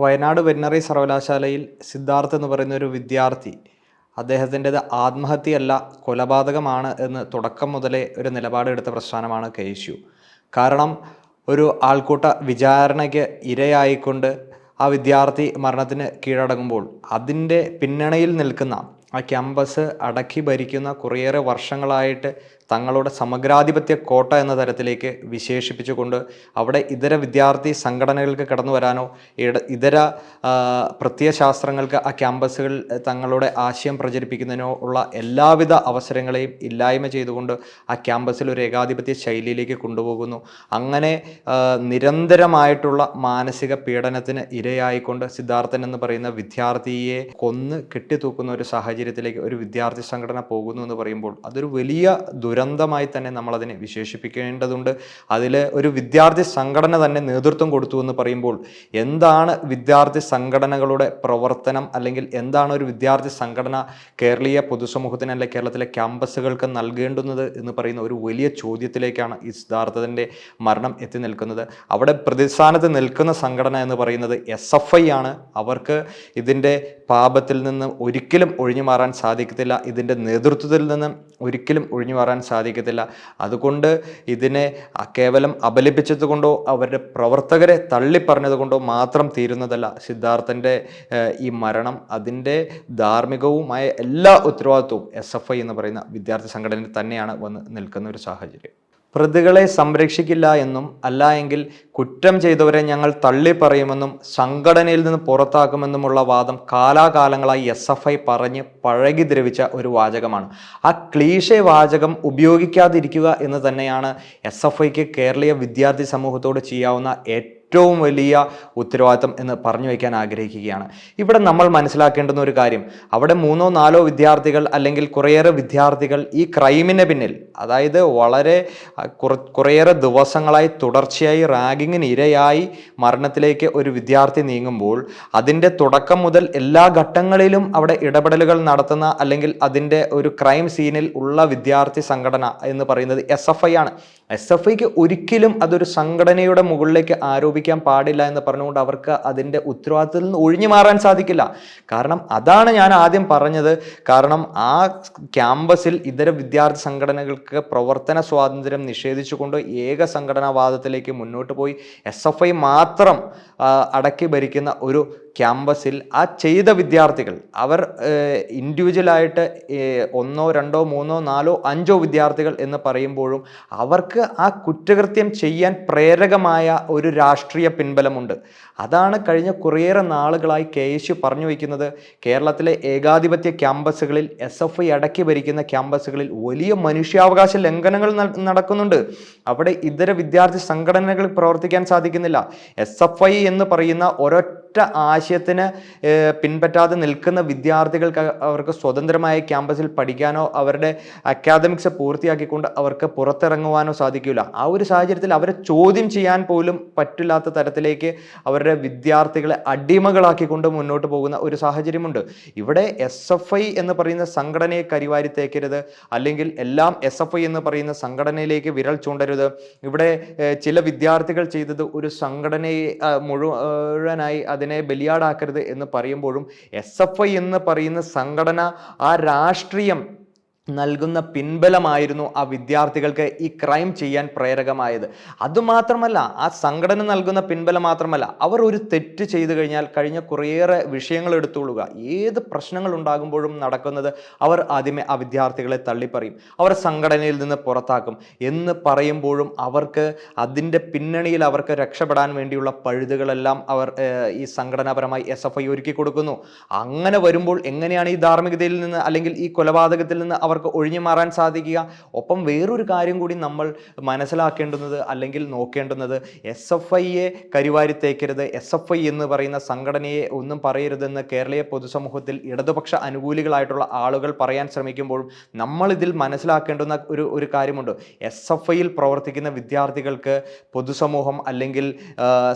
Wayanad veterinary സർവകലാശാലയിൽ സിദ്ധാർത്ഥ് എന്ന് പറയുന്ന ഒരു വിദ്യാർത്ഥി അദ്ദേഹത്തിന്റെത് ആത്മഹത്യയല്ല കൊലപാതകമാണ് എന്ന് തുടക്കം മുതലേ ഒരു നിലപാടെടുത്ത പ്രസ്ഥാനമാണ് കെ എസ് കാരണം ഒരു ആൾക്കൂട്ട വിചാരണയ്ക്ക് ഇരയായിക്കൊണ്ട് ആ വിദ്യാർത്ഥി മരണത്തിന് കീഴടങ്ങുമ്പോൾ അതിന്റെ പിന്നണയിൽ നിൽക്കുന്ന ആ ക്യാമ്പസ് അടക്കി ഭരിക്കുന്ന കുറേയേറെ വർഷങ്ങളായിട്ട് തങ്ങളുടെ സമഗ്രാധിപത്യ കോട്ട എന്ന തരത്തിലേക്ക് വിശേഷിപ്പിച്ചുകൊണ്ട് അവിടെ ഇതര വിദ്യാർത്ഥി സംഘടനകൾക്ക് കടന്നു വരാനോ ഇതര പ്രത്യയശാസ്ത്രങ്ങൾക്ക് ആ ക്യാമ്പസുകളിൽ തങ്ങളുടെ ആശയം പ്രചരിപ്പിക്കുന്നതിനോ ഉള്ള എല്ലാവിധ അവസരങ്ങളെയും ഇല്ലായ്മ ചെയ്തുകൊണ്ട് ആ ക്യാമ്പസിൽ ഒരു ഏകാധിപത്യ ശൈലിയിലേക്ക് കൊണ്ടുപോകുന്നു. അങ്ങനെ നിരന്തരമായിട്ടുള്ള മാനസിക പീഡനത്തിന് ഇരയായിക്കൊണ്ട് സിദ്ധാർത്ഥൻ എന്ന് പറയുന്ന വിദ്യാർത്ഥിയെ കൊന്ന് കെട്ടിത്തൂക്കുന്ന ഒരു സാഹചര്യത്തിലേക്ക് ഒരു വിദ്യാർത്ഥി സംഘടന പോകുന്നു എന്ന് പറയുമ്പോൾ അതൊരു വലിയ ദുരന്തമായി തന്നെ നമ്മൾ അതിനെ വിശേഷിപ്പിക്കേണ്ടതുണ്ട്. അതിൽ ഒരു വിദ്യാർത്ഥി സംഘടന തന്നെ നേതൃത്വം കൊടുത്തു എന്ന് പറയുമ്പോൾ എന്താണ് വിദ്യാർത്ഥി സംഘടനകളുടെ പ്രവർത്തനം? അല്ലെങ്കിൽ എന്താണ് ഒരു വിദ്യാർത്ഥി സംഘടന കേരളീയ പൊതുസമൂഹത്തിന് അല്ലെങ്കിൽ കേരളത്തിലെ ക്യാമ്പസുകൾക്ക് നൽകേണ്ടുന്നത് എന്ന് പറയുന്ന ഒരു വലിയ ചോദ്യത്തിലേക്കാണ് ഈ സിദ്ധാർത്ഥത്തിന്റെ മരണം എത്തി നിൽക്കുന്നത്. അവിടെ പ്രതിസ്ഥാനത്ത് നിൽക്കുന്ന സംഘടന എന്ന് പറയുന്നത് എസ് എഫ് ഐ ആണ്. അവർക്ക് ഇതിന്റെ പാപത്തിൽ നിന്ന് ഒരിക്കലും ഒഴിഞ്ഞു മാറാൻ സാധിക്കത്തില്ല. ഇതിന്റെ നേതൃത്വത്തിൽ നിന്ന് ഒരിക്കലും ഒഴിഞ്ഞു മാറാൻ സാധിക്കത്തില്ല. അതുകൊണ്ട് ഇതിനെ കേവലം അപലപിച്ചത് കൊണ്ടോ അവരുടെ പ്രവർത്തകരെ തള്ളിപ്പറഞ്ഞത് കൊണ്ടോ മാത്രം തീരുന്നതല്ല സിദ്ധാർത്ഥന്റെ ഈ മരണം. അതിന്റെ ധാർമ്മികവുമായ എല്ലാ ഉത്തരവാദിത്വവും എസ് എഫ് ഐ എന്ന് പറയുന്ന വിദ്യാർത്ഥി സംഘടനയിൽ തന്നെയാണ് വന്ന് നിൽക്കുന്ന ഒരു സാഹചര്യം. പ്രതികളെ സംരക്ഷിക്കില്ല എന്നും അല്ല എങ്കിൽ കുറ്റം ചെയ്തവരെ ഞങ്ങൾ തള്ളിപ്പറയുമെന്നും സംഘടനയിൽ നിന്ന് പുറത്താക്കുമെന്നുമുള്ള വാദം കാലാകാലങ്ങളായി എസ് എഫ് ഐ പറഞ്ഞ് പഴകി ദ്രവിച്ച ഒരു വാചകമാണ്. ആ ക്ലീശ വാചകം ഉപയോഗിക്കാതിരിക്കുക എന്ന് തന്നെയാണ് എസ് എഫ് ഐക്ക് കേരളീയ വിദ്യാർത്ഥി സമൂഹത്തോട് ചെയ്യാവുന്ന ഏറ്റവും വലിയ ഉത്തരവാദിത്തം എന്ന് പറഞ്ഞു വയ്ക്കാൻ ആഗ്രഹിക്കുകയാണ്. ഇവിടെ നമ്മൾ മനസ്സിലാക്കേണ്ടുന്ന ഒരു കാര്യം. അവിടെ മൂന്നോ നാലോ വിദ്യാർത്ഥികൾ അല്ലെങ്കിൽ കുറേയേറെ വിദ്യാർത്ഥികൾ ഈ ക്രൈമിന് പിന്നിൽ അതായത് വളരെ കുറേയേറെ ദിവസങ്ങളായി തുടർച്ചയായി റാഗിങ്ങിന് ഇരയായി മരണത്തിലേക്ക് ഒരു വിദ്യാർത്ഥി നീങ്ങുമ്പോൾ അതിന്റെ തുടക്കം മുതൽ എല്ലാ ഘട്ടങ്ങളിലും അവിടെ ഇടപെടലുകൾ നടത്തുന്ന അല്ലെങ്കിൽ അതിന്റെ ഒരു ക്രൈം സീനിൽ ഉള്ള വിദ്യാർത്ഥി സംഘടന എന്ന് പറയുന്നത് എസ് എഫ് ഐ ആണ്. എസ് എഫ് ഐക്ക് ഒരിക്കലും അതൊരു സംഘടനയുടെ മുകളിലേക്ക് ആരോപിക്കാൻ പാടില്ല എന്ന് പറഞ്ഞുകൊണ്ട് അവർക്ക് അതിന്റെ ഉത്തരവാദിത്തത്തിൽ നിന്ന് ഒഴിഞ്ഞു മാറാൻ സാധിക്കില്ല. കാരണം അതാണ് ഞാൻ ആദ്യം പറഞ്ഞത്. കാരണം ആ ക്യാമ്പസിൽ ഇതര വിദ്യാർത്ഥി സംഘടനകൾക്ക് പ്രവർത്തന സ്വാതന്ത്ര്യം നിഷേധിച്ചുകൊണ്ട് ഏക സംഘടനാവാദത്തിലേക്ക് മുന്നോട്ട് പോയി. എസ് എഫ് ഐ മാത്രം അടക്കി ഭരിക്കുന്ന ഒരു ക്യാമ്പസിൽ ആ ചെയ്ത വിദ്യാർത്ഥികൾ അവർ ഇൻഡിവിജ്വലായിട്ട് ഒന്നോ രണ്ടോ മൂന്നോ നാലോ അഞ്ചോ വിദ്യാർത്ഥികൾ എന്ന് പറയുമ്പോഴും അവർക്ക് ആ കുറ്റകൃത്യം ചെയ്യാൻ പ്രേരകമായ ഒരു രാഷ്ട്രീയ പിൻബലമുണ്ട്. അതാണ് കഴിഞ്ഞ കുറേയേറെ നാളുകളായി കെ എസ് യു പറഞ്ഞു വയ്ക്കുന്നത്. കേരളത്തിലെ ഏകാധിപത്യ ക്യാമ്പസുകളിൽ എസ് എഫ് ഐ അടക്കി ഭരിക്കുന്ന ക്യാമ്പസുകളിൽ വലിയ മനുഷ്യാവകാശ ലംഘനങ്ങൾ നടക്കുന്നുണ്ട്. അവിടെ ഇതര വിദ്യാർത്ഥി സംഘടനകൾ പ്രവർത്തിക്കാൻ സാധിക്കുന്നില്ല. എസ് എഫ് ഐ എന്ന് പറയുന്ന ഒരൊറ്റ ആശയത്തിന് ഏഹ്, പിൻപറ്റാതെ നിൽക്കുന്ന വിദ്യാർത്ഥികൾക്ക് അവർക്ക് സ്വതന്ത്രമായ ക്യാമ്പസിൽ പഠിക്കാനോ അവരുടെ അക്കാദമിക്സ് പൂർത്തിയാക്കിക്കൊണ്ട് അവർക്ക് പുറത്തിറങ്ങുവാനോ സാധിക്കില്ല. ആ ഒരു സാഹചര്യത്തിൽ അവരെ ചോദ്യം ചെയ്യാൻ പോലും പറ്റില്ലാത്ത തരത്തിലേക്ക് അവരുടെ വിദ്യാർത്ഥികളെ അടിമകളാക്കിക്കൊണ്ട് മുന്നോട്ട് പോകുന്ന ഒരു സാഹചര്യമുണ്ട്. ഇവിടെ എസ് എഫ് ഐ എന്ന് പറയുന്ന സംഘടനയെ കരിവാരി തേക്കരുത് അല്ലെങ്കിൽ എല്ലാം എസ് എഫ് ഐ എന്ന് പറയുന്ന സംഘടനയിലേക്ക് വിരൽ ചൂണ്ടരുത്. ഇവിടെ ചില വിദ്യാർത്ഥികൾ ചെയ്തത് ഒരു സംഘടനയെ മുഴുവനായി അതിനെ ബലിയാടാക്കരുത് എന്ന് പറയുമ്പോഴും എസ് എഫ് ഐ എന്ന് പറയുന്ന സംഘടന ആ രാഷ്ട്രീയം നൽകുന്ന പിൻബലമായിരുന്നു ആ വിദ്യാർത്ഥികൾക്ക് ഈ ക്രൈം ചെയ്യാൻ പ്രേരകമായത്. അതുമാത്രമല്ല ആ സംഘടന നൽകുന്ന പിൻബലം മാത്രമല്ല അവർ ഒരു തെറ്റ് ചെയ്തു കഴിഞ്ഞാൽ കഴിഞ്ഞ കുറേയേറെ വിഷയങ്ങൾ എടുത്തുകൊള്ളുക. ഏത് പ്രശ്നങ്ങൾ ഉണ്ടാകുമ്പോഴും നടക്കുന്നത് അവർ ആദ്യമേ ആ വിദ്യാർത്ഥികളെ തള്ളിപ്പറയും. അവർ സംഘടനയിൽ നിന്ന് പുറത്താക്കും എന്ന് പറയുമ്പോഴും അവർക്ക് അതിന്റെ പിന്നണിയിൽ അവർക്ക് രക്ഷപ്പെടാൻ വേണ്ടിയുള്ള പഴുതുകളെല്ലാം അവർ ഈ സംഘടനാപരമായി എസ് എഫ് ഐ ഒരുക്കി കൊടുക്കുന്നു. അങ്ങനെ വരുമ്പോൾ എങ്ങനെയാണ് ഈ ധാർമ്മികതയിൽ നിന്ന് അല്ലെങ്കിൽ ഈ കൊലപാതകത്തിൽ നിന്ന് അവർക്ക് ഒഴിഞ്ഞു മാറാൻ സാധിക്കുക. ഒപ്പം വേറൊരു കാര്യം കൂടി നമ്മൾ മനസ്സിലാക്കേണ്ടുന്നത് അല്ലെങ്കിൽ നോക്കേണ്ടുന്നത് എസ് എഫ് ഐയെ കരിവാരി തേക്കരുത്. എസ് എഫ് ഐ എന്ന് പറയുന്ന സംഘടനയെ ഒന്നും പറയരുതെന്ന് കേരളീയ പൊതുസമൂഹത്തിൽ ഇടതുപക്ഷ അനുകൂലികളായിട്ടുള്ള ആളുകൾ പറയാൻ ശ്രമിക്കുമ്പോഴും നമ്മൾ ഇതിൽ മനസ്സിലാക്കേണ്ടുന്ന ഒരു ഒരു കാര്യമുണ്ട്. എസ് എഫ് ഐയിൽ പ്രവർത്തിക്കുന്ന വിദ്യാർത്ഥികൾക്ക് പൊതുസമൂഹം അല്ലെങ്കിൽ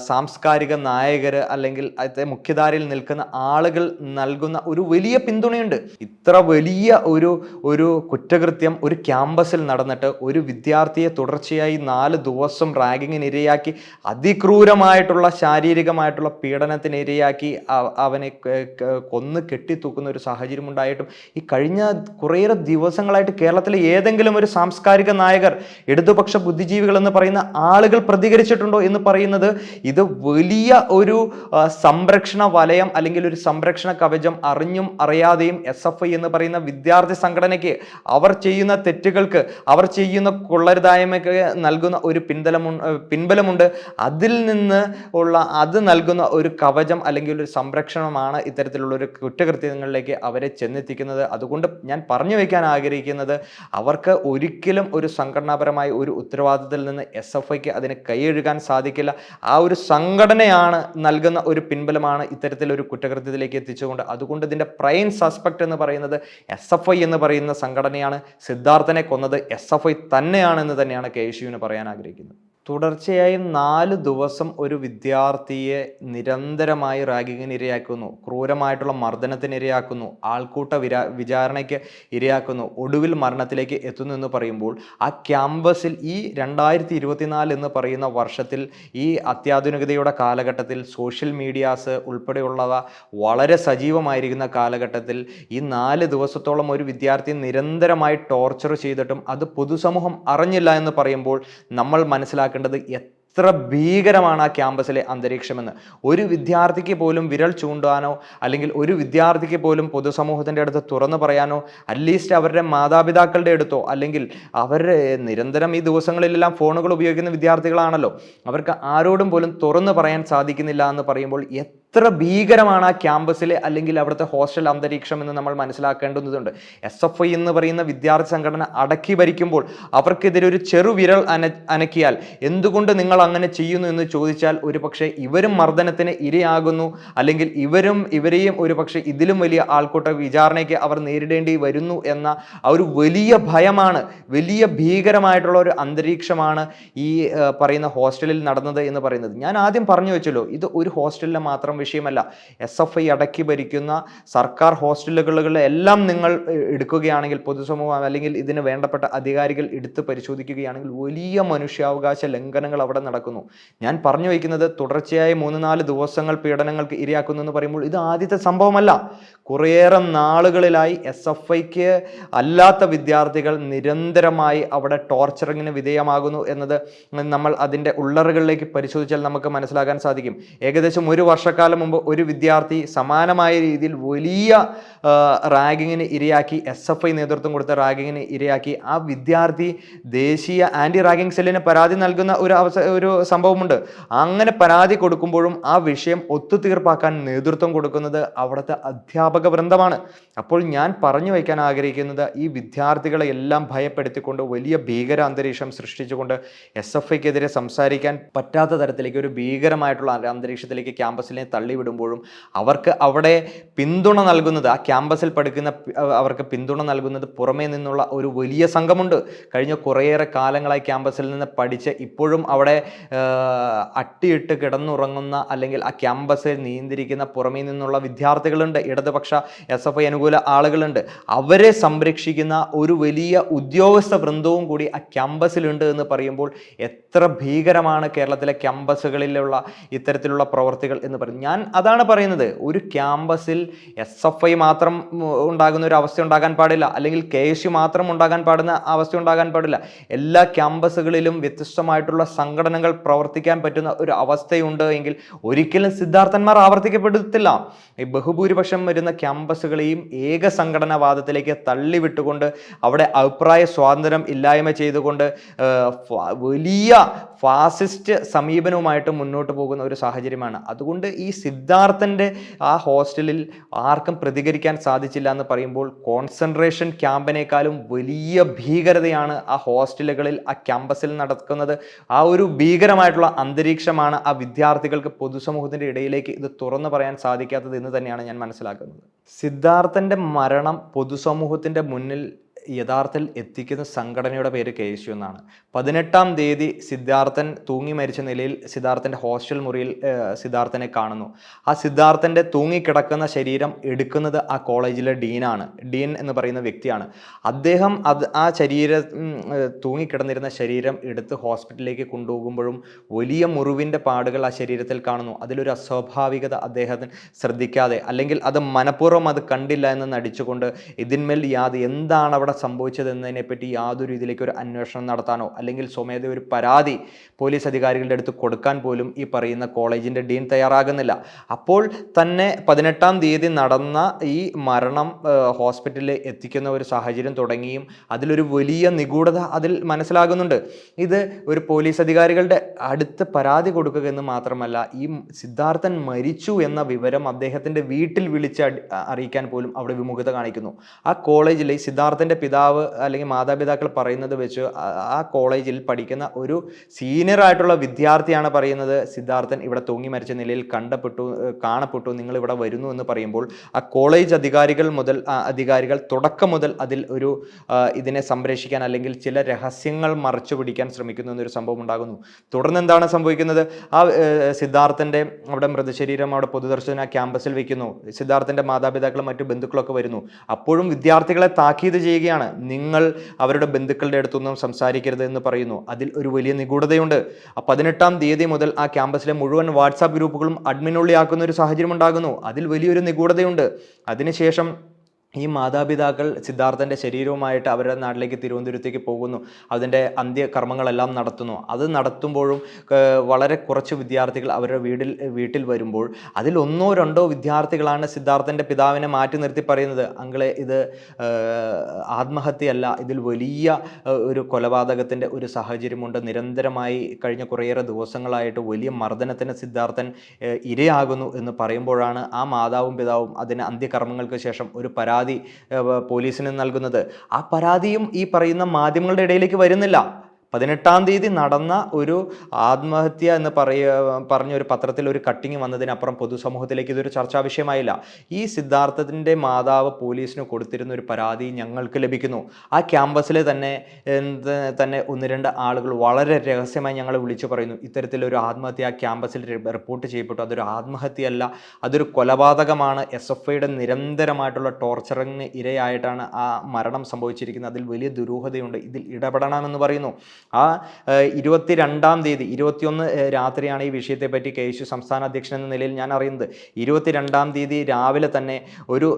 സാംസ്കാരിക നായകർ അല്ലെങ്കിൽ അത് മുഖ്യധാരയിൽ നിൽക്കുന്ന ആളുകൾ നൽകുന്ന ഒരു വലിയ പിന്തുണയുണ്ട്. ഇത്ര വലിയ ഒരു ഒരു ഒരു കുറ്റകൃത്യം ഒരു ക്യാമ്പസിൽ നടന്നിട്ട് ഒരു വിദ്യാർത്ഥിയെ തുടർച്ചയായി നാല് ദിവസം റാഗിങ്ങിന് ഇരയാക്കി അതിക്രൂരമായിട്ടുള്ള ശാരീരികമായിട്ടുള്ള പീഡനത്തിന് ഇരയാക്കി അവനെ കൊന്ന് കെട്ടിത്തൂക്കുന്ന ഒരു സാഹചര്യം ഉണ്ടായിട്ടും. ഈ കഴിഞ്ഞ കുറേയേറെ ദിവസങ്ങളായിട്ട് കേരളത്തിലെ ഏതെങ്കിലും ഒരു സാംസ്കാരിക നായകർ ഇടതുപക്ഷ ബുദ്ധിജീവികൾ എന്ന് പറയുന്ന ആളുകൾ പ്രതികരിച്ചിട്ടുണ്ടോ എന്ന് പറയുന്നത് ഇത് വലിയ ഒരു സംരക്ഷണ വലയം അല്ലെങ്കിൽ ഒരു സംരക്ഷണ കവചം അറിഞ്ഞും അറിയാതെയും എസ് എഫ് ഐ എന്ന് പറയുന്ന വിദ്യാർത്ഥി സംഘടനയ്ക്ക് അവർ ചെയ്യുന്ന തെറ്റുകൾക്ക് അവർ ചെയ്യുന്ന കൊള്ളരുതായ്മയ്ക്ക് നൽകുന്ന ഒരു പിൻതലമു പിൻബലമുണ്ട്. അതിൽ നിന്ന് ഉള്ള അത് നൽകുന്ന ഒരു കവചം അല്ലെങ്കിൽ ഒരു സംരക്ഷണമാണ് ഇത്തരത്തിലുള്ള ഒരു കുറ്റകൃത്യങ്ങളിലേക്ക് അവരെ ചെന്നെത്തിക്കുന്നത്. അതുകൊണ്ട് ഞാൻ പറഞ്ഞു വയ്ക്കാൻ ആഗ്രഹിക്കുന്നത് അവർക്ക് ഒരിക്കലും ഒരു സംഘടനാപരമായ ഒരു ഉത്തരവാദിത്തത്തിൽ നിന്ന് എസ് എഫ് ഐക്ക് അതിന് കൈയെഴുകാൻ സാധിക്കില്ല. ആ ഒരു സംഘടനയാണ് നൽകുന്ന ഒരു പിൻബലമാണ് ഇത്തരത്തിലൊരു കുറ്റകൃത്യത്തിലേക്ക് എത്തിച്ചുകൊണ്ട്. അതുകൊണ്ട് ഇതിന്റെ പ്രൈം സസ്പെക്ട് എന്ന് പറയുന്നത് എസ് എഫ് ഐ എന്ന് പറയുന്ന സംഘടനയാണ്. സിദ്ധാർത്ഥനെ കൊന്നത് എസ് എഫ് ഐ തന്നെയാണെന്ന് തന്നെയാണ് കെ പറയാൻ ആഗ്രഹിക്കുന്നത്. തുടർച്ചയായും നാല് ദിവസം ഒരു വിദ്യാർത്ഥിയെ നിരന്തരമായി റാഗിങ്ങിന് ഇരയാക്കുന്നു. ക്രൂരമായിട്ടുള്ള മർദ്ദനത്തിന് ഇരയാക്കുന്നു. ആൾക്കൂട്ട വിരാ വിചാരണയ്ക്ക് ഇരയാക്കുന്നു. ഒടുവിൽ മരണത്തിലേക്ക് എത്തുന്നു എന്ന് പറയുമ്പോൾ ആ ക്യാമ്പസിൽ ഈ രണ്ടായിരത്തി ഇരുപത്തിനാല് എന്ന് പറയുന്ന വർഷത്തിൽ ഈ അത്യാധുനികതയുടെ കാലഘട്ടത്തിൽ സോഷ്യൽ മീഡിയാസ് ഉൾപ്പെടെയുള്ളവ വളരെ സജീവമായിരിക്കുന്ന കാലഘട്ടത്തിൽ ഈ നാല് ദിവസത്തോളം ഒരു വിദ്യാർത്ഥി നിരന്തരമായി ടോർച്ചർ ചെയ്തിട്ടും അത് പൊതുസമൂഹം അറിഞ്ഞില്ല എന്ന് പറയുമ്പോൾ നമ്മൾ മനസ്സിലാക്കേണ്ടത് എത്ര ഭീകരമാണ് ആ ക്യാമ്പസിലെ അന്തരീക്ഷമെന്ന്. ഒരു വിദ്യാർത്ഥിക്ക് പോലും വിരൽ ചൂണ്ടാനോ അല്ലെങ്കിൽ ഒരു വിദ്യാർത്ഥിക്ക് പോലും പൊതുസമൂഹത്തിന്റെ അടുത്ത് തുറന്നു പറയാനോ അറ്റ്ലീസ്റ്റ് അവരുടെ മാതാപിതാക്കളുടെ അടുത്തോ അല്ലെങ്കിൽ അവർ നിരന്തരം ഈ ദിവസങ്ങളിലെല്ലാം ഫോണുകൾ ഉപയോഗിക്കുന്ന വിദ്യാർത്ഥികളാണല്ലോ. അവർക്ക് ആരോടും പോലും തുറന്നു പറയാൻ സാധിക്കുന്നില്ല എന്ന് പറയുമ്പോൾ എത്ര ഭീകരമാണ് ആ ക്യാമ്പസിലെ അല്ലെങ്കിൽ അവിടുത്തെ ഹോസ്റ്റൽ അന്തരീക്ഷം എന്ന് നമ്മൾ മനസ്സിലാക്കേണ്ടതുണ്ട് എസ് എഫ് ഐ എന്ന് പറയുന്ന വിദ്യാർത്ഥി സംഘടന അടക്കി ഭരിക്കുമ്പോൾ അവർക്കെതിരെ ഒരു ചെറുവിരൽ അന അനക്കിയാൽ എന്തുകൊണ്ട് നിങ്ങൾ അങ്ങനെ ചെയ്യുന്നു എന്ന് ചോദിച്ചാൽ ഒരു പക്ഷേ ഇവരും മർദ്ദനത്തിന് ഇരയാകുന്നു അല്ലെങ്കിൽ ഇവരും ഇവരെയും ഒരു പക്ഷേ ഇതിലും വലിയ ആൾക്കൂട്ട വിചാരണയ്ക്ക് അവർ നേരിടേണ്ടി വരുന്നു എന്ന ആ ഒരു വലിയ ഭയമാണ് വലിയ ഭീകരമായിട്ടുള്ള ഒരു അന്തരീക്ഷമാണ് ഈ പറയുന്ന ഹോസ്റ്റലിൽ നടന്നത് എന്ന് പറയുന്നത്. ഞാൻ ആദ്യം പറഞ്ഞു വെച്ചല്ലോ ഇത് ഒരു ഹോസ്റ്റലിലെ മാത്രം വിഷയമല്ല. എസ് എഫ് ഐ അടക്കി ഭരിക്കുന്ന സർക്കാർ ഹോസ്റ്റലുകളിലെ എല്ലാം നിങ്ങൾ എടുക്കുകയാണെങ്കിൽ പൊതുസമൂഹം അല്ലെങ്കിൽ ഇതിന് വേണ്ടപ്പെട്ട അധികാരികൾ എടുത്ത് പരിശോധിക്കുകയാണെങ്കിൽ വലിയ മനുഷ്യാവകാശ ലംഘനങ്ങൾ അവിടെ നടക്കുന്നു. ഞാൻ പറഞ്ഞു വയ്ക്കുന്നത് തുടർച്ചയായി മൂന്ന് നാല് ദിവസങ്ങൾ പീഡനങ്ങൾക്ക് ഇരയാക്കുന്നു എന്ന് പറയുമ്പോൾ ഇത് ആദ്യത്തെ സംഭവമല്ല. കുറേയേറെ നാളുകളിലായി എസ് എഫ് ഐക്ക് അല്ലാത്ത വിദ്യാർത്ഥികൾ നിരന്തരമായി അവിടെ ടോർച്ചറിങ്ങിന് വിധേയമാകുന്നു എന്നത് നമ്മൾ അതിന്റെ ഉള്ളറുകളിലേക്ക് പരിശോധിച്ചാൽ നമുക്ക് മനസ്സിലാക്കാൻ സാധിക്കും. ഏകദേശം ഒരു വർഷക്കാലം മുമ്പ് ഒരു വിദ്യാർത്ഥി സമാനമായ രീതിയിൽ വലിയ റാഗിങ്ങിന് ഇരയാക്കി എസ് എഫ് ഐ നേതൃത്വം കൊടുത്ത റാഗിങ്ങിന് ഇരയാക്കി ആ വിദ്യാർത്ഥി ദേശീയ ആന്റി റാഗിങ് സെല്ലിന് പരാതി നൽകുന്ന ഒരു അവസ ഒരു സംഭവമുണ്ട്. അങ്ങനെ പരാതി കൊടുക്കുമ്പോഴും ആ വിഷയം ഒത്തുതീർപ്പാക്കാൻ നേതൃത്വം കൊടുക്കുന്നത് അവിടുത്തെ അധ്യാപക വൃന്ദമാണ്. അപ്പോൾ ഞാൻ പറഞ്ഞു വയ്ക്കാൻ ആഗ്രഹിക്കുന്നത് ഈ വിദ്യാർത്ഥികളെ എല്ലാം ഭയപ്പെടുത്തിക്കൊണ്ട് വലിയ ഭീകര അന്തരീക്ഷം സൃഷ്ടിച്ചുകൊണ്ട് എസ് എഫ് ഐക്കെതിരെ സംസാരിക്കാൻ പറ്റാത്ത തരത്തിലേക്ക് ഒരു ഭീകരമായിട്ടുള്ള അന്തരീക്ഷത്തിലേക്ക് ക്യാമ്പസിനെ തള്ളിവിടുമ്പോഴും അവർക്ക് അവിടെ പിന്തുണ നൽകുന്നത് ആ ക്യാമ്പസിൽ പഠിക്കുന്ന അവർക്ക് പിന്തുണ നൽകുന്നത് പുറമേ നിന്നുള്ള ഒരു വലിയ സംഘമുണ്ട്. കഴിഞ്ഞ കുറേയേറെ കാലങ്ങളായി ക്യാമ്പസിൽ നിന്ന് പഠിച്ച് ഇപ്പോഴും അവിടെ അട്ടിയിട്ട് കിടന്നുറങ്ങുന്ന അല്ലെങ്കിൽ ആ ക്യാമ്പസിൽ നീന്തിരിക്കുന്ന പുറമേ നിന്നുള്ള വിദ്യാർത്ഥികളുണ്ട്. ഇടതുപക്ഷ എസ് എഫ് ഐ അനുകൂല ആളുകളുണ്ട്. അവരെ സംരക്ഷിക്കുന്ന ഒരു വലിയ ഉദ്യോഗസ്ഥ വൃന്ദവും കൂടി ആ ക്യാമ്പസിലുണ്ട് എന്ന് പറയുമ്പോൾ എത്ര ഭീകരമാണ് കേരളത്തിലെ ക്യാമ്പസുകളിലുള്ള ഇത്തരത്തിലുള്ള പ്രവർത്തികൾ എന്ന് പറയും. ഞാൻ അതാണ് പറയുന്നത്. ഒരു ക്യാമ്പസിൽ എസ് എഫ് ഐ മാത്രം ഉണ്ടാകുന്ന ഒരു അവസ്ഥ ഉണ്ടാകാൻ പാടില്ല. അല്ലെങ്കിൽ കെ എസ് യു മാത്രം ഉണ്ടാകാൻ പാടുന്ന അവസ്ഥ ഉണ്ടാകാൻ പാടില്ല. എല്ലാ ക്യാമ്പസുകളിലും വ്യത്യസ്തമായിട്ടുള്ള സംഘടനകൾ പ്രവർത്തിക്കാൻ പറ്റുന്ന ഒരു അവസ്ഥയുണ്ട് എങ്കിൽ ഒരിക്കലും സിദ്ധാർത്ഥന്മാർ ആവർത്തിക്കപ്പെടുത്തില്ല. ഈ ബഹുഭൂരിപക്ഷം വരുന്ന ക്യാമ്പസുകളെയും ഏക സംഘടനാവാദത്തിലേക്ക് തള്ളിവിട്ടുകൊണ്ട് അവിടെ അഭിപ്രായ സ്വാതന്ത്ര്യം ഇല്ലായ്മ ചെയ്തുകൊണ്ട് വലിയ ഫാസിസ്റ്റ് സമീപനവുമായിട്ട് മുന്നോട്ട് പോകുന്ന ഒരു സാഹചര്യമാണ്. അതുകൊണ്ട് ഈ സിദ്ധാർത്ഥന്റെ ആ ഹോസ്റ്റലിൽ ആർക്കും പ്രതികരിക്കാൻ സാധിച്ചില്ല എന്ന് പറയുമ്പോൾ കോൺസെൻട്രേഷൻ ക്യാമ്പിനേക്കാളും വലിയ ഭീകരതയാണ് ആ ഹോസ്റ്റലുകളിൽ ആ ക്യാമ്പസിൽ നടക്കുന്നത്. ആ ഒരു ഭീകരമായിട്ടുള്ള അന്തരീക്ഷമാണ് ആ വിദ്യാർത്ഥികൾക്ക് പൊതുസമൂഹത്തിന്റെ ഇടയിലേക്ക് ഇത് തുറന്നു പറയാൻ സാധിക്കാത്തത് എന്ന് തന്നെയാണ് ഞാൻ മനസ്സിലാക്കുന്നത്. സിദ്ധാർത്ഥന്റെ മരണം പൊതുസമൂഹത്തിന്റെ മുന്നിൽ യഥാർത്ഥത്തിൽ എത്തിക്കുന്ന സംഘടനയുടെ പേര് കെ എസ് യു എന്നാണ്. പതിനെട്ടാം തീയതി സിദ്ധാർത്ഥൻ തൂങ്ങി മരിച്ച നിലയിൽ സിദ്ധാർത്ഥന്റെ ഹോസ്റ്റൽ മുറിയിൽ സിദ്ധാർത്ഥനെ കാണുന്നു. ആ സിദ്ധാർത്ഥന്റെ തൂങ്ങിക്കിടക്കുന്ന ശരീരം എടുക്കുന്നത് ആ കോളേജിലെ ഡീനാണ്. ഡീൻ എന്ന് പറയുന്ന വ്യക്തിയാണ്. അദ്ദേഹം അത് ആ ശരീരം തൂങ്ങിക്കിടന്നിരുന്ന ശരീരം എടുത്ത് ഹോസ്പിറ്റലിലേക്ക് കൊണ്ടുപോകുമ്പോഴും വലിയ മുറിവിന്റെ പാടുകൾ ആ ശരീരത്തിൽ കാണുന്നു. അതിലൊരു അസ്വാഭാവികത അദ്ദേഹത്തിന് ശ്രദ്ധിക്കാതെ അല്ലെങ്കിൽ അത് മനഃപൂർവം അത് കണ്ടില്ല എന്ന് നടിച്ചുകൊണ്ട് ഇതിന്മേൽ യാത് എന്താണ് അവിടെ സംഭവിച്ചതെന്നതിനെപ്പറ്റി യാതൊരു രീതിയിലേക്ക് ഒരു അന്വേഷണം നടത്താനോ അല്ലെങ്കിൽ സ്വമേധ ഒരു പരാതി പോലീസ് അധികാരികളുടെ അടുത്ത് കൊടുക്കാൻ പോലും ഈ പറയുന്ന കോളേജിന്റെ ഡീൻ തയ്യാറാകുന്നില്ല. അപ്പോൾ തന്നെ പതിനെട്ടാം തീയതി നടന്ന ഈ മരണം ഹോസ്പിറ്റലിൽ എത്തിക്കുന്ന ഒരു സാഹചര്യം തുടങ്ങിയും അതിലൊരു വലിയ നിഗൂഢത അതിൽ മനസ്സിലാകുന്നുണ്ട്. ഇത് ഒരു പോലീസ് അധികാരികളുടെ അടുത്ത് പരാതി കൊടുക്കുക എന്ന് മാത്രമല്ല ഈ സിദ്ധാർത്ഥൻ മരിച്ചു എന്ന വിവരം അദ്ദേഹത്തിന്റെ വീട്ടിൽ വിളിച്ച് അറിയിക്കാൻ പോലും അവിടെ വിമുഖത കാണിക്കുന്നു. ആ കോളേജിലെ സിദ്ധാർത്ഥന്റെ പിതാവ് അല്ലെങ്കിൽ മാതാപിതാക്കൾ പറയുന്നത് വെച്ച് ആ- കോളേജിൽ പഠിക്കുന്ന ഒരു സീനിയർ ആയിട്ടുള്ള വിദ്യാർത്ഥിയാണ് പറയുന്നത് സിദ്ധാർത്ഥൻ ഇവിടെ തൂങ്ങി മരിച്ച നിലയിൽ കണ്ടപ്പെട്ടു കാണപ്പെട്ടു നിങ്ങൾ ഇവിടെ വരുന്നു എന്ന് പറയുമ്പോൾ ആ കോളേജ് അധികാരികൾ മുതൽ അധികാരികൾ തുടക്കം മുതൽ അതിൽ ഒരു ഇതിനെ സംരക്ഷിക്കാൻ അല്ലെങ്കിൽ ചില രഹസ്യങ്ങൾ മറച്ചു പിടിക്കാൻ ശ്രമിക്കുന്നു എന്നൊരു സംഭവം ഉണ്ടാകുന്നു. തുടർന്ന് എന്താണ് സംഭവിക്കുന്നത്? ആ സിദ്ധാർത്ഥന്റെ അവിടെ മൃതശരീരം അവിടെ പൊതുദർശന ക്യാമ്പസിൽ വയ്ക്കുന്നു സിദ്ധാർത്ഥന്റെ മാതാപിതാക്കളും മറ്റു ബന്ധുക്കളൊക്കെ വരുന്നു. അപ്പോഴും വിദ്യാർത്ഥികളെ താക്കീത് ചെയ്യുകയാണ് നിങ്ങൾ അവരുടെ ബന്ധുക്കളുടെ അടുത്തൊന്നും സംസാരിക്കരുത് എന്ന് പറയുന്നു. അതിൽ ഒരു വലിയ നിഗൂഢതയുണ്ട്. ആ പതിനെട്ടാം തീയതി മുതൽ ആ ക്യാമ്പസിലെ മുഴുവൻ വാട്സാപ്പ് ഗ്രൂപ്പുകളും അഡ്മിനുള്ളിയാക്കുന്ന ഒരു സാഹചര്യം ഉണ്ടാകുന്നു. അതിൽ വലിയൊരു നിഗൂഢതയുണ്ട്. അതിനുശേഷം ഈ മാതാപിതാക്കൾ സിദ്ധാർത്ഥന്റെ ശരീരവുമായിട്ട് അവരുടെ നാട്ടിലേക്ക് തിരുവനന്തപുരത്തേക്ക് പോകുന്നു. അതിന്റെ അന്ത്യകർമ്മങ്ങളെല്ലാം നടത്തുന്നു. അത് നടത്തുമ്പോഴും വളരെ കുറച്ച് വിദ്യാർത്ഥികൾ അവരുടെ വീടിൽ വീട്ടിൽ വരുമ്പോൾ അതിൽ ഒന്നോ രണ്ടോ വിദ്യാർത്ഥികളാണ് സിദ്ധാർത്ഥന്റെ പിതാവിനെ മാറ്റി നിർത്തി പറയുന്നത്. അങ്ങളെ ഇത് ആത്മഹത്യയല്ല. ഇതിൽ വലിയ ഒരു കൊലപാതകത്തിന്റെ ഒരു സാഹചര്യമുണ്ട്. നിരന്തരമായി കഴിഞ്ഞ കുറേയേറെ ദിവസങ്ങളായിട്ട് വലിയ മർദ്ദനത്തിന് സിദ്ധാർത്ഥൻ ഇരയാകുന്നു എന്ന് പറയുമ്പോഴാണ് ആ മാതാവും പിതാവും അതിന് അന്ത്യകർമ്മങ്ങൾക്ക് ശേഷം ഒരു പരാതി ഏർ, പോലീസിന് നൽകുന്നത്. ആ പരാതിയും ഈ പറയുന്ന മാധ്യമങ്ങളുടെ ഇടയിലേക്ക് വരുന്നില്ല. പതിനെട്ടാം തീയതി നടന്ന ഒരു ആത്മഹത്യ എന്ന് പറയ പറഞ്ഞ ഒരു പത്രത്തിൽ ഒരു കട്ടിങ് വന്നതിനപ്പുറം പൊതുസമൂഹത്തിലേക്ക് ഇതൊരു ചർച്ചാ വിഷയമായില്ല. ഈ സിദ്ധാർത്ഥത്തിന്റെ മാതാവ് പോലീസിന് കൊടുത്തിരുന്ന ഒരു പരാതി ഞങ്ങൾക്ക് ലഭിക്കുന്നു. ആ ക്യാമ്പസിലെ തന്നെ തന്നെ ഒന്ന് രണ്ട് ആളുകൾ വളരെ രഹസ്യമായി ഞങ്ങളെ വിളിച്ചു പറയുന്നു. ഇത്തരത്തിലൊരു ആത്മഹത്യ ആ ക്യാമ്പസിൽ റിപ്പോർട്ട് ചെയ്യപ്പെട്ടു. അതൊരു ആത്മഹത്യയല്ല അതൊരു കൊലപാതകമാണ്. എസ് എഫ് ഐയുടെ നിരന്തരമായിട്ടുള്ള ടോർച്ചറിന് ഇരയായിട്ടാണ് ആ മരണം സംഭവിച്ചിരിക്കുന്നത്. അതിൽ വലിയ ദുരൂഹതയുണ്ട്. ഇതിൽ ഇടപെടണമെന്ന് പറയുന്നു. ആ ഏഹ്, ഇരുപത്തിരണ്ടാം തീയതി ഇരുപത്തിയൊന്ന് രാത്രിയാണ് ഈ വിഷയത്തെപ്പറ്റി കെ യു സംസ്ഥാന അധ്യക്ഷൻ എന്ന നിലയിൽ ഞാൻ അറിയുന്നത്. ഇരുപത്തിരണ്ടാം തീയതി രാവിലെ തന്നെ ഒരു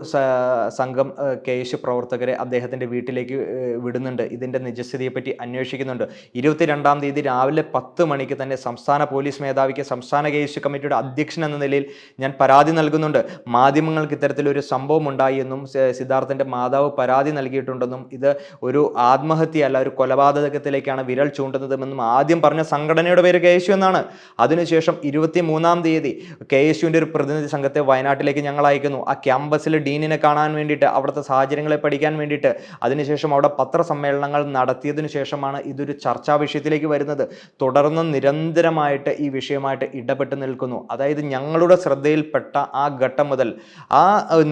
സംഘം കെ യു പ്രവർത്തകരെ അദ്ദേഹത്തിന്റെ വീട്ടിലേക്ക് വിടുന്നുണ്ട്. ഇതിന്റെ നിജസ്ഥിതിയെപ്പറ്റി അന്വേഷിക്കുന്നുണ്ട്. ഇരുപത്തിരണ്ടാം തീയതി രാവിലെ പത്ത് മണിക്ക് തന്നെ സംസ്ഥാന പോലീസ് മേധാവിക്ക് സംസ്ഥാന കെ യു കമ്മിറ്റിയുടെ അധ്യക്ഷൻ എന്ന നിലയിൽ ഞാൻ പരാതി നൽകുന്നുണ്ട്. മാധ്യമങ്ങൾക്ക് ഇത്തരത്തിലൊരു സംഭവം ഉണ്ടായി എന്നും സിദ്ധാർത്ഥന്റെ മാതാവ് പരാതി നൽകിയിട്ടുണ്ടെന്നും ഇത് ഒരു ആത്മഹത്യയല്ല ഒരു കൊലപാതകത്തിലേക്കാണ് വിരൽ ചൂണ്ടുന്നതെന്നും ആദ്യം പറഞ്ഞ സംഘടനയുടെ പേര് കെ എസ് യു എന്നാണ്. അതിനുശേഷം ഇരുപത്തി മൂന്നാം തീയതി കെ എസ് യുവിന്റെ ഒരു പ്രതിനിധി സംഘത്തെ വയനാട്ടിലേക്ക് ഞങ്ങൾ അയക്കുന്നു. ആ ക്യാമ്പസിൽ ഡീനിനെ കാണാൻ വേണ്ടിയിട്ട് അവിടുത്തെ സാഹചര്യങ്ങളെ പഠിക്കാൻ വേണ്ടിയിട്ട് അതിനുശേഷം അവിടെ പത്രസമ്മേളനങ്ങൾ നടത്തിയതിനു ശേഷമാണ് ഇതൊരു ചർച്ചാ വിഷയത്തിലേക്ക് വരുന്നത്. തുടർന്ന് നിരന്തരമായിട്ട് ഈ വിഷയമായിട്ട് ഇടപെട്ട് നിൽക്കുന്നു. അതായത് ഞങ്ങളുടെ ശ്രദ്ധയിൽപ്പെട്ട ആ ഘട്ടം മുതൽ ആ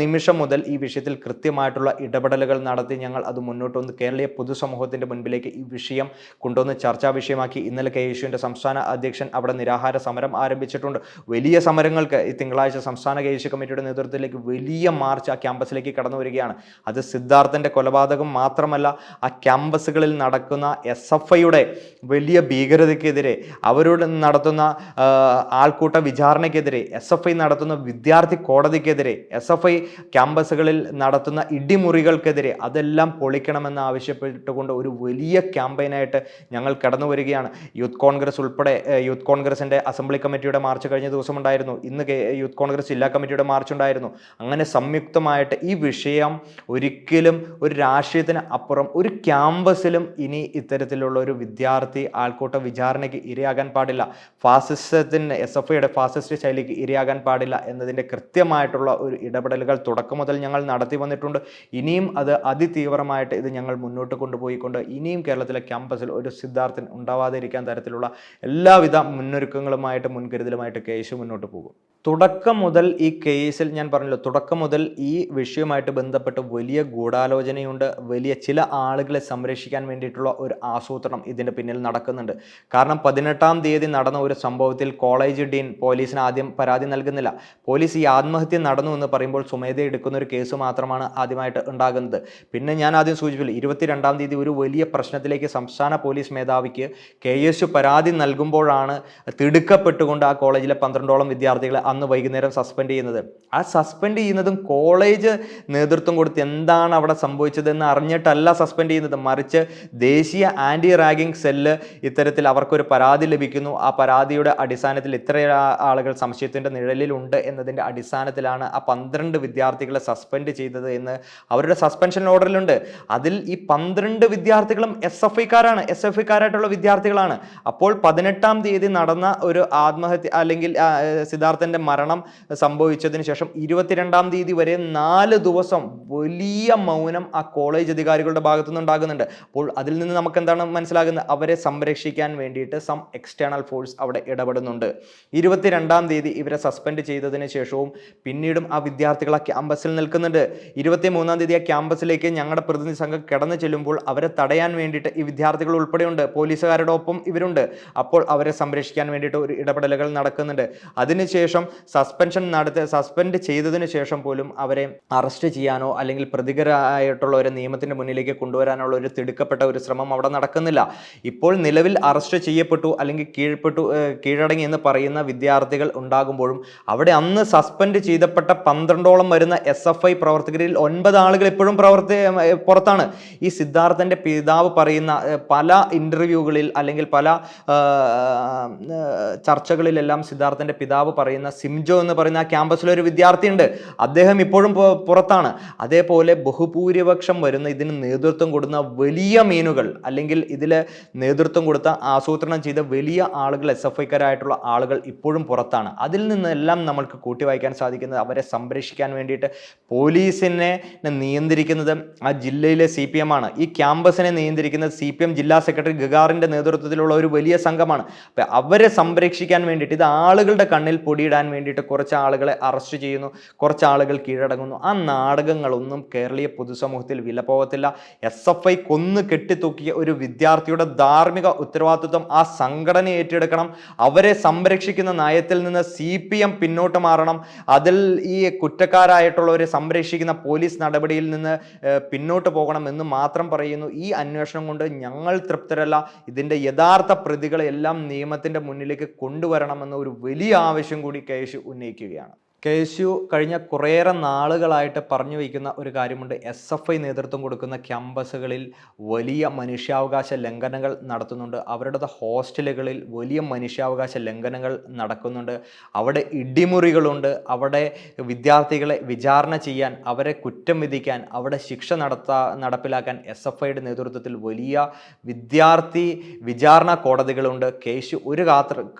നിമിഷം മുതൽ ഈ വിഷയത്തിൽ കൃത്യമായിട്ടുള്ള ഇടപെടലുകൾ നടത്തി ഞങ്ങൾ അത് മുന്നോട്ട് വന്ന് കേരളീയ പൊതുസമൂഹത്തിന്റെ മുൻപിലേക്ക് ഈ വിഷയം കൊണ്ടുവന്ന് ചർച്ചാ വിഷയമാക്കി ഇന്നലെ കെ യേശുവിന്റെ സംസ്ഥാന അധ്യക്ഷൻ അവിടെ നിരാഹാര സമരം ആരംഭിച്ചിട്ടുണ്ട്. വലിയ സമരങ്ങൾക്ക് ഈ തിങ്കളാഴ്ച സംസ്ഥാന കെ യേശു കമ്മിറ്റിയുടെ നേതൃത്വത്തിലേക്ക് വലിയ മാർച്ച് ആ ക്യാമ്പസിലേക്ക് കടന്നു വരികയാണ്. അത് സിദ്ധാർത്ഥന്റെ കൊലപാതകം മാത്രമല്ല ആ ക്യാമ്പസുകളിൽ നടക്കുന്ന എസ് എഫ് ഐയുടെ വലിയ ഭീകരതയ്ക്കെതിരെ അവരോട് നടത്തുന്ന ആൾക്കൂട്ട വിചാരണയ്ക്കെതിരെ എസ് എഫ് ഐ നടത്തുന്ന വിദ്യാർത്ഥി കോടതിക്കെതിരെ എസ് എഫ് ഐ ക്യാമ്പസുകളിൽ നടത്തുന്ന ഇടിമുറികൾക്കെതിരെ അതെല്ലാം പൊളിക്കണമെന്ന് ആവശ്യപ്പെട്ടുകൊണ്ട് ഒരു വലിയ ക്യാമ്പയിനായിട്ട് ഞങ്ങൾ കടന്നു വരികയാണ്. യൂത്ത് കോൺഗ്രസ് ഉൾപ്പെടെ യൂത്ത് കോൺഗ്രസിന്റെ അസംബ്ലി കമ്മിറ്റിയുടെ മാർച്ച് കഴിഞ്ഞ ദിവസം ഉണ്ടായിരുന്നു ഇന്ന് യൂത്ത് കോൺഗ്രസ് ജില്ലാ കമ്മിറ്റിയുടെ മാർച്ച് ഉണ്ടായിരുന്നു. അങ്ങനെ സംയുക്തമായിട്ട് ഈ വിഷയം ഒരിക്കലും ഒരു രാഷ്ട്രീയത്തിന് അപ്പുറം ഒരു ക്യാമ്പസിലും ഇനി ഇത്തരത്തിലുള്ള ഒരു വിദ്യാർത്ഥി ആൾക്കൂട്ട വിചാരണയ്ക്ക് ഇരയാകാൻ പാടില്ല. ഫാസിസത്തിന് എസ് എഫ് ഐയുടെ ഫാസിസ്റ്റ് ശൈലിക്ക് ഇരയാകാൻ പാടില്ല എന്നതിന്റെ കൃത്യമായിട്ടുള്ള ഒരു ഇടപെടലുകൾ തുടക്കം മുതൽ ഞങ്ങൾ നടത്തി വന്നിട്ടുണ്ട്. ഇനിയും അത് അതിതീവ്രമായിട്ട് ഇത് ഞങ്ങൾ മുന്നോട്ട് കൊണ്ടുപോയിക്കൊണ്ട് ഇനിയും കേരളത്തിലെ ക്യാമ്പസിൽ ഒരു സിദ്ധാർത്ഥൻ ഉണ്ടാവാതിരിക്കാൻ തരത്തിലുള്ള എല്ലാവിധ മുന്നൊരുക്കങ്ങളുമായിട്ട് മുൻകരുതലുമായിട്ട് കേശു മുന്നോട്ട് പോകും. തുടക്കം മുതൽ ഈ കേസിൽ ഞാൻ പറഞ്ഞല്ലോ തുടക്കം മുതൽ ഈ വിഷയവുമായിട്ട് ബന്ധപ്പെട്ട് വലിയ ഗൂഢാലോചനയുണ്ട്. വലിയ ചില ആളുകളെ സംരക്ഷിക്കാൻ വേണ്ടിയിട്ടുള്ള ഒരു ആസൂത്രണം ഇതിന്റെ പിന്നിൽ നടക്കുന്നുണ്ട്. കാരണം പതിനെട്ടാം തീയതി നടന്ന ഒരു സംഭവത്തിൽ കോളേജ് ഡീൻ പോലീസിന് ആദ്യം പരാതി നൽകുന്നില്ല. പോലീസ് ഈ ആത്മഹത്യ നടന്നു എന്ന് പറയുമ്പോൾ സുമേധ എടുക്കുന്ന ഒരു കേസ് മാത്രമാണ് ആദ്യമായിട്ട് ഉണ്ടാകുന്നത്. പിന്നെ ഞാൻ ആദ്യം സൂചിപ്പിച്ചു ഇരുപത്തിരണ്ടാം തീയതി ഒരു വലിയ പ്രശ്നത്തിലേക്ക് സംസ്ഥാന പോലീസ് മേധാവിക്ക് കെ പരാതി നൽകുമ്പോഴാണ് തിടുക്കപ്പെട്ടുകൊണ്ട് ആ കോളേജിലെ പന്ത്രണ്ടോളം വിദ്യാർത്ഥികളെ അന്ന് വൈകുന്നേരം സസ്പെൻഡ് ചെയ്യുന്നത്. ആ സസ്പെൻഡ് ചെയ്യുന്നതും കോളേജ് നേതൃത്വം കൊടുത്ത് എന്താണ് അവിടെ സംഭവിച്ചതെന്ന് അറിഞ്ഞിട്ടല്ല സസ്പെൻഡ് ചെയ്യുന്നത്. മറിച്ച് ദേശീയ ആന്റി റാഗിംഗ് സെല്ല് ഇത്തരത്തിൽ അവർക്കൊരു പരാതി ലഭിക്കുന്നു. ആ പരാതിയുടെ അടിസ്ഥാനത്തിൽ ഇത്ര ആളുകൾ സംശയത്തിന്റെ നിഴലിലുണ്ട് എന്നതിന്റെ അടിസ്ഥാനത്തിലാണ് ആ പന്ത്രണ്ട് വിദ്യാർത്ഥികളെ സസ്പെൻഡ് ചെയ്തത് എന്ന് അവരുടെ സസ്പെൻഷൻ ഓർഡറിലുണ്ട് അതിൽ ഈ പന്ത്രണ്ട് വിദ്യാർത്ഥികളും എസ് എഫ് ഐക്കാരാണ് എസ് എഫ് ഐക്കാരായിട്ടുള്ള വിദ്യാർത്ഥികളാണ്. അപ്പോൾ പതിനെട്ടാം തീയതി നടന്ന ഒരു ആത്മഹത്യ അല്ലെങ്കിൽ ആ, സിദ്ധാർത്ഥന്റെ മരണം സംഭവിച്ചതിന് ശേഷം ഇരുപത്തിരണ്ടാം തീയതി വരെ നാല് ദിവസം വലിയ മൗനം ആ കോളേജ് അധികാരികളുടെ ഭാഗത്തു നിന്നുണ്ടാകുന്നുണ്ട് അപ്പോൾ അതിൽ നിന്ന് നമുക്ക് എന്താണ് മനസ്സിലാകുന്നത്? അവരെ സംരക്ഷിക്കാൻ വേണ്ടിയിട്ട് സം എക്സ്റ്റേണൽ ഫോഴ്സ് അവിടെ ഇടപെടുന്നുണ്ട്. ഇരുപത്തിരണ്ടാം തീയതി ഇവരെ സസ്പെൻഡ് ചെയ്തതിന് ശേഷവും പിന്നീടും ആ വിദ്യാർത്ഥികൾ ആ ക്യാമ്പസിൽ നിൽക്കുന്നുണ്ട്. ഇരുപത്തി മൂന്നാം തീയതി ആ ക്യാമ്പസിലേക്ക് ഞങ്ങളുടെ പ്രതിനിധി സംഘം കടന്നു ചെല്ലുമ്പോൾ അവരെ തടയാൻ വേണ്ടിയിട്ട് ഈ വിദ്യാർത്ഥികൾ ഉൾപ്പെടെയുണ്ട്. പോലീസുകാരുടെ ഒപ്പം ഇവരുണ്ട്. അപ്പോൾ അവരെ സംരക്ഷിക്കാൻ വേണ്ടിയിട്ട് ഒരു ഇടപെടലുകൾ നടക്കുന്നുണ്ട്. അതിനുശേഷം സസ്പെൻഷൻ നടത്തി സസ്പെൻഡ് ചെയ്തതിന് ശേഷം പോലും അവരെ അറസ്റ്റ് ചെയ്യാനോ അല്ലെങ്കിൽ പ്രതികരായിട്ടുള്ള ഒരു നിയമത്തിന്റെ മുന്നിലേക്ക് കൊണ്ടുവരാനുള്ള ഒരു തിടുക്കപ്പെട്ട ഒരു ശ്രമം അവിടെ നടക്കുന്നില്ല. ഇപ്പോൾ നിലവിൽ അറസ്റ്റ് ചെയ്യപ്പെട്ടു അല്ലെങ്കിൽ കീഴ്പ്പെട്ടു കീഴടങ്ങി എന്ന് പറയുന്ന വിദ്യാർത്ഥികൾ ഉണ്ടാകുമ്പോഴും അവിടെ അന്ന് സസ്പെൻഡ് ചെയ്തപ്പെട്ട പന്ത്രണ്ടോളം വരുന്ന എസ് എഫ് ഐ പ്രവർത്തകരിൽ ഒൻപത് ആളുകൾ ഇപ്പോഴും പ്രവർത്തി പുറത്താണ്. ഈ സിദ്ധാർത്ഥന്റെ പിതാവ് പറയുന്ന പല ഇന്റർവ്യൂകളിൽ അല്ലെങ്കിൽ പല ചർച്ചകളിലെല്ലാം സിദ്ധാർത്ഥന്റെ പിതാവ് പറയുന്ന സിംജോ എന്ന് പറയുന്ന ആ ക്യാമ്പസിലെ ഒരു വിദ്യാർത്ഥിയുണ്ട്. അദ്ദേഹം ഇപ്പോഴും പുറത്താണ്. അതേപോലെ ബഹുഭൂരിപക്ഷം വരുന്ന ഇതിന് നേതൃത്വം കൊടുക്കുന്ന വലിയ മീനുകൾ അല്ലെങ്കിൽ ഇതിൽ നേതൃത്വം കൊടുത്ത ആസൂത്രണം ചെയ്ത വലിയ ആളുകൾ എസ് എഫ് ഐക്കാരായിട്ടുള്ള ആളുകൾ ഇപ്പോഴും പുറത്താണ്. അതിൽ നിന്നെല്ലാം നമ്മൾക്ക് കൂട്ടി വായിക്കാൻ സാധിക്കുന്നത് അവരെ സംരക്ഷിക്കാൻ വേണ്ടിയിട്ട് പോലീസിനെ നിയന്ത്രിക്കുന്നത് ആ ജില്ലയിലെ സി പി എം ആണ്. ഈ ക്യാമ്പസിനെ നിയന്ത്രിക്കുന്നത് സി പി എം ജില്ലാ സെക്രട്ടറി ഗഗാറിന്റെ നേതൃത്വത്തിലുള്ള ഒരു വലിയ സംഘമാണ്. അപ്പം അവരെ സംരക്ഷിക്കാൻ വേണ്ടിയിട്ട് ഇത് ആളുകളുടെ കണ്ണിൽ പൊടിയിടാൻ വേണ്ടിയിട്ട് കുറച്ച് ആളുകളെ അറസ്റ്റ് ചെയ്യുന്നു കുറച്ച് ആളുകൾ കീഴടങ്ങുന്നു. ആ നാടകങ്ങളൊന്നും കേരളീയ പൊതുസമൂഹത്തിൽ വിലപ്പോകത്തില്ല എസ് എഫ് ഐ കൊന്നു കെട്ടിത്തൂക്കിയ ഒരു വിദ്യാർത്ഥിയുടെ ധാർമ്മിക ഉത്തരവാദിത്വം ആ സംഘടന ഏറ്റെടുക്കണം. അവരെ സംരക്ഷിക്കുന്ന നയത്തിൽ നിന്ന് സി പി എം പിന്നോട്ട് മാറണം. അതിൽ ഈ കുറ്റക്കാരായിട്ടുള്ളവരെ സംരക്ഷിക്കുന്ന പോലീസ് നടപടിയിൽ നിന്ന് പിന്നോട്ട് പോകണം എന്ന് മാത്രം പറയുന്നു. ഈ അന്വേഷണം കൊണ്ട് ഞങ്ങൾ തൃപ്തരല്ല. ഇതിന്റെ യഥാർത്ഥ പ്രതികളെല്ലാം നിയമത്തിന്റെ മുന്നിലേക്ക് കൊണ്ടുവരണമെന്ന ഒരു വലിയ ആവശ്യം കൂടി കേശു ഉന്നയിക്കുകയാണ്. കേശു കഴിഞ്ഞ കുറേയേറെ നാളുകളായിട്ട് പറഞ്ഞു വയ്ക്കുന്ന ഒരു കാര്യമുണ്ട്. എസ് എഫ് ഐ നേതൃത്വം കൊടുക്കുന്ന ക്യാമ്പസുകളിൽ വലിയ മനുഷ്യാവകാശ ലംഘനങ്ങൾ നടത്തുന്നുണ്ട്. അവരുടെ ഹോസ്റ്റലുകളിൽ വലിയ മനുഷ്യാവകാശ ലംഘനങ്ങൾ നടക്കുന്നുണ്ട്. അവിടെ ഇടിമുറികളുണ്ട്. അവിടെ വിദ്യാർത്ഥികളെ വിചാരണ ചെയ്യാൻ അവരെ കുറ്റം വിധിക്കാൻ അവിടെ ശിക്ഷ നടത്താ നടപ്പിലാക്കാൻ എസ് എഫ് ഐയുടെ നേതൃത്വത്തിൽ വലിയ വിദ്യാർത്ഥി വിചാരണ കോടതികളുണ്ട്. കേശു ഒരു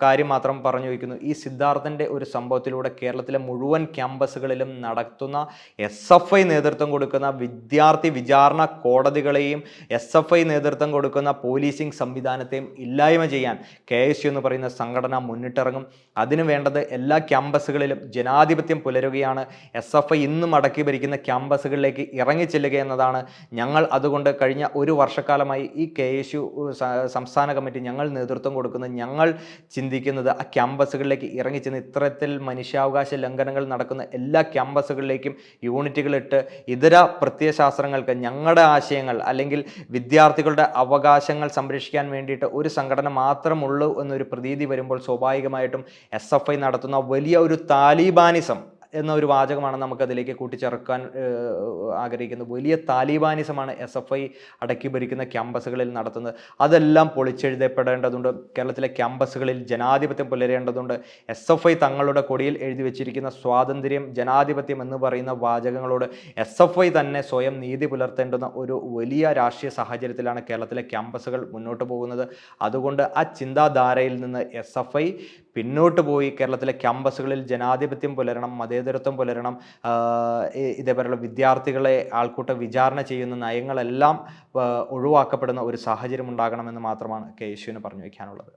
കാര്യം മാത്രം പറഞ്ഞു വയ്ക്കുന്നു. ഈ സിദ്ധാർത്ഥന്റെ ഒരു സംഭവത്തിലൂടെ കേരളത്തിലെ മുഴുവൻ ക്യാമ്പസുകളിലും നടത്തുന്ന എസ് എഫ് ഐ നേതൃത്വം കൊടുക്കുന്ന വിദ്യാർത്ഥി വിചാരണ കോടതികളെയും എസ് എഫ് ഐ നേതൃത്വം കൊടുക്കുന്ന പോലീസിംഗ് സംവിധാനത്തെയും ഇല്ലായ്മ ചെയ്യാൻ കെ എസ് യു എന്ന് പറയുന്ന സംഘടന മുന്നിട്ടിറങ്ങും. അതിനു വേണ്ടത് എല്ലാ ക്യാമ്പസുകളിലും ജനാധിപത്യം പുലരുകയാണ്. എസ് എഫ് ഐ ഇന്നും അടക്കി ഭരിക്കുന്ന ക്യാമ്പസുകളിലേക്ക് ഇറങ്ങിച്ചെല്ലുക എന്നതാണ് ഞങ്ങൾ അതുകൊണ്ട് കഴിഞ്ഞ ഒരു വർഷക്കാലമായി ഈ കെ എസ് യു സംസ്ഥാന കമ്മിറ്റി ഞങ്ങൾ നേതൃത്വം കൊടുക്കുന്ന ഞങ്ങൾ ചിന്തിക്കുന്നത് ആ ക്യാമ്പസുകളിലേക്ക് ഇറങ്ങിച്ചെന്ന് ഇത്തരത്തിൽ മനുഷ്യാവകാശ ലംഘനങ്ങൾ നടക്കുന്ന എല്ലാ ക്യാമ്പസുകളിലേക്കും യൂണിറ്റുകളിട്ട് ഇതര പ്രത്യയശാസ്ത്രങ്ങൾക്ക് ഞങ്ങളുടെ ആശയങ്ങൾ അല്ലെങ്കിൽ വിദ്യാർത്ഥികളുടെ അവകാശങ്ങൾ സംരക്ഷിക്കാൻ വേണ്ടിയിട്ട് ഒരു സംഘടന മാത്രമുള്ളൂ എന്നൊരു പ്രതീതി വരുമ്പോൾ സ്വാഭാവികമായിട്ടും എസ് നടത്തുന്ന വലിയ ഒരു താലിബാനിസം എന്ന ഒരു വാചകമാണ് നമുക്കതിലേക്ക് കൂട്ടിച്ചേർക്കാൻ ആഗ്രഹിക്കുന്നത്. വലിയ താലിബാനിസമാണ് എസ് എഫ് ഐ അടക്കി ഭരിക്കുന്ന ക്യാമ്പസുകളിൽ നടത്തുന്നത്. അതെല്ലാം പൊളിച്ചെഴുതപ്പെടേണ്ടതുണ്ട്. കേരളത്തിലെ ക്യാമ്പസുകളിൽ ജനാധിപത്യം പുലരേണ്ടതുണ്ട്. എസ് എഫ് ഐ തങ്ങളുടെ കൊടിയിൽ എഴുതി വെച്ചിരിക്കുന്ന സ്വാതന്ത്ര്യം ജനാധിപത്യം എന്ന് പറയുന്ന വാചകങ്ങളോട് എസ് എഫ് ഐ തന്നെ സ്വയം നീതി പുലർത്തേണ്ടുന്ന ഒരു വലിയ രാഷ്ട്രീയ സാഹചര്യത്തിലാണ് കേരളത്തിലെ ക്യാമ്പസുകൾ മുന്നോട്ട് പോകുന്നത്. അതുകൊണ്ട് ആ ചിന്താധാരയിൽ നിന്ന് എസ് എഫ് ഐ പിന്നോട്ട് പോയി. കേരളത്തിലെ ക്യാമ്പസുകളിൽ ജനാധിപത്യം പുലരണം മതേതരത്വം പുലരണം ഇതേപോലെയുള്ള വിദ്യാർത്ഥികളെ ആൾക്കൂട്ട വിചാരണ ചെയ്യുന്ന നയങ്ങളെല്ലാം ഒഴിവാക്കപ്പെടുന്ന ഒരു സാഹചര്യം ഉണ്ടാകണമെന്ന് മാത്രമാണ് കെ യേശുവിന് പറഞ്ഞു വയ്ക്കാനുള്ളത്.